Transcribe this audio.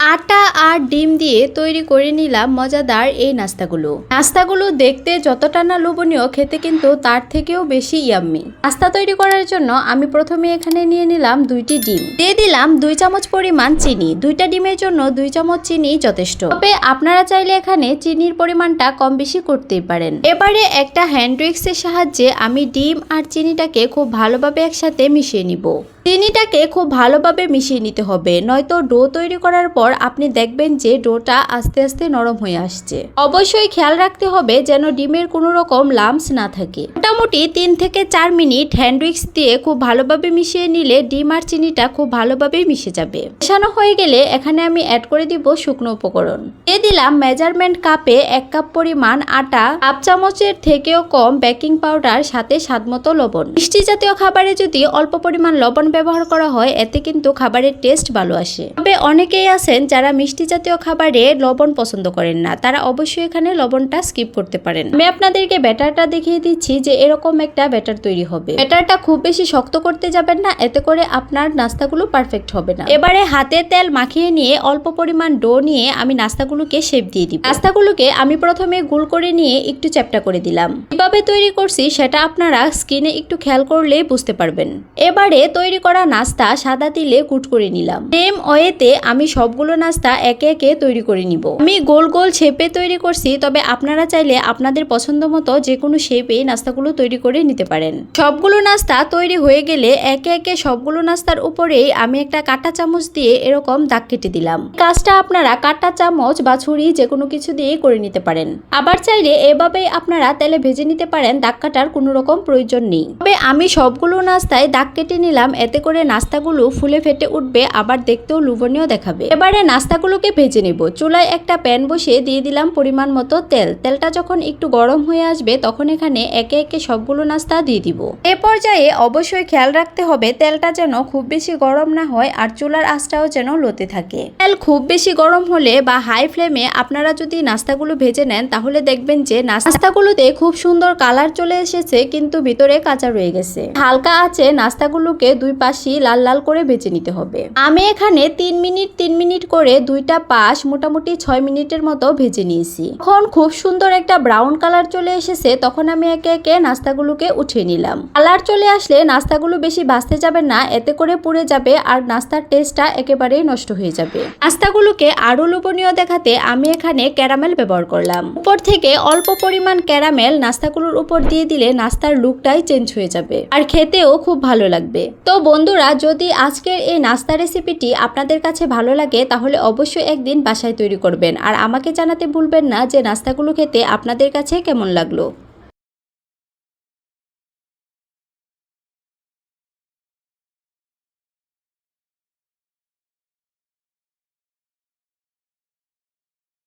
আটা আর ডিম দিয়ে তৈরি করে নিলাম মজাদার এই নাস্তাগুলো। নাস্তাগুলো দেখতে যতটা না লোভনীয়, খেতে কিন্তু তার থেকেও বেশি ইয়াম্মি নাস্তা তৈরি করার জন্য আমি প্রথমে এখানে নিয়ে নিলাম দুইটি ডিম। দিয়ে দিলাম দুই চামচ পরিমাণ চিনি। দুইটা ডিমের জন্য দুই চামচ চিনি যথেষ্ট। তবে আপনারা চাইলে এখানে চিনির পরিমাণটা কম বেশি করতেই পারেন। এবারে একটা হ্যান্ড উইক্সের সাহায্যে আমি ডিম আর চিনিটাকে খুব ভালোভাবে একসাথে মিশিয়ে নিব। চিনিটাকে খুব ভালোভাবে মিশিয়ে নিতে হবে, নয়তো ডো তৈরি করার পর আপনি দেখবেন যে ডোটা আস্তে আস্তে নরম হয়ে আসছে। অবশ্যই খেয়াল রাখতে হবে যেন ডিমের কোনো রকম লাম্পস না থাকে। মোটামুটি তিন থেকে চার মিনিট হ্যান্ড উইক্স দিয়ে খুব ভালোভাবে মিশিয়ে নিলে ডিম আর চিনিটা খুব ভালোভাবেই মিশে যাবে। মেশানো হয়ে গেলে এখানে আমি অ্যাড করে দিব শুকনো উপকরণ। দিয়ে দিলাম মেজারমেন্ট কাপে এক কাপ পরিমাণ আটা, হাফ চামচের থেকেও কম বেকিং পাউডার সাথে স্বাদমতো লবণ। মিষ্টি জাতীয় খাবারে যদি অল্প পরিমাণ লবণ ব্যবহার করা হয়, এতে কিন্তু খাবারের টেস্ট ভালো আসে। তবে অনেকেই আছেন যারা মিষ্টি জাতীয় খাবারে লবণ পছন্দ করেন না, তারা অবশ্যই এখানে লবণটা স্কিপ করতে পারেন। আমি আপনাদেরকে ব্যাটারটা দেখিয়ে দিচ্ছি যে এরকম একটা ব্যাটার তৈরি হবে। ব্যাটারটা খুব বেশি শক্ত করতে যাবেন না, এতে করে আপনার নাস্তাগুলো পারফেক্ট হবে না। এবারে হাতে তেল মাখিয়ে নিয়ে অল্প পরিমাণ ডো নিয়ে আমি নাস্তাগুলোকে শেপ দিয়ে দিব। নাস্তাগুলোকে আমি প্রথমে গোল করে নিয়ে একটু চ্যাপটা করে দিলাম। কীভাবে তৈরি করছি সেটা আপনারা স্কিনে একটু খেয়াল করলেই বুঝতে পারবেন। এবারে তৈরি করা নাস্তা সাদা তিলে কুট করে নিলাম। সেম ওয়েতে আমি সবগুলো নাস্তা একে একে তৈরি করে নিব। আমি গোল গোল শেপে তৈরি করছি, তবে আপনারা চাইলে আপনাদের পছন্দ মতো যে কোনো শেপে নাস্তাগুলো তৈরি করে নিতে পারেন। সবগুলো নাস্তা তৈরি হয়ে গেলে একে একে সবগুলো নাস্তার উপরেই আমি একটা কাঁটা চামচ দিয়ে এরকম দাগ কেটে দিলাম। কাজটা আপনারা কাঁটা চামচ বা ছুরি যে কোনো কিছু দিয়ে করে নিতে পারেন। আবার চাইলে এভাবেই আপনারা তেলে ভেজে নিতে পারেন, দাগ কাটার কোনো রকম প্রয়োজন নেই। তবে আমি সবগুলো নাস্তায় দাগ কেটে নিলাম, এতে করে নাস্তাগুলো ফুলে ফেটে উঠবে, আবার দেখতেও লুবনীয় দেখাবে। এবারে নাস্তাগুলোকে ভেজে নেব। চুলায় একটা প্যান বসিয়ে দিয়ে দিলাম পরিমাণ মতো তেল। তেলটা যখন একটু গরম হয়ে আসবে, তখন এখানে একে একে সবগুলো নাস্তা দিয়ে দিব। এ পর্যায়ে অবশ্যই খেয়াল রাখতে হবে, তেলটা যেন খুব বেশি গরম না হয় আর চুলার আঁচটাও যেন লোতে থাকে। তেল খুব বেশি গরম হলে বা হাই ফ্লেমে আপনারা যদি নাস্তাগুলো ভেজে নেন, তাহলে দেখবেন যে নাস্তাগুলোতে খুব সুন্দর কালার চলে এসেছে, কিন্তু ভিতরে কাঁচা রয়ে গেছে। হালকা আছে নাস্তাগুলোকে দুই পাশই লাল লাল করে ভেজে নিতে হবে। আমি এখানে তিন মিনিট তিন মিনিট করে দুইটা পাশ মোটামুটি ছয় মিনিটের মতো ভেজে নিয়েছি। এখন খুব সুন্দর একটা ব্রাউন কালার চলে এসেছে, তখন আমি একে একে নাস্তাগুলোকে উঠিয়ে নিলাম। কালার চলে আসলে নাস্তাগুলো বেশি ভাজতে যাবে না, এতে করে পুড়ে যাবে আর নাস্তার টেস্টটা একেবারেই নষ্ট হয়ে যাবে। নাস্তাগুলোকে আরও লোভনীয় দেখাতে আমি এখানে ক্যারামেল ব্যবহার করলাম। উপর থেকে অল্প পরিমাণ ক্যারামেল নাস্তাগুলোর উপর দিয়ে দিলে নাস্তার লুকটাই চেঞ্জ হয়ে যাবে আর খেতেও খুব ভালো লাগবে। তো বন্ধুরা, যদি আজকের এই নাস্তা রেসিপিটি আপনাদের কাছে ভালো লাগে তাহলে অবশ্যই একদিন বাসায় তৈরি করবেন। আর আমাকে জানাতে ভুলবেন না যে নাস্তাগুলো খেতে আপনাদের কাছে কেমন লাগল।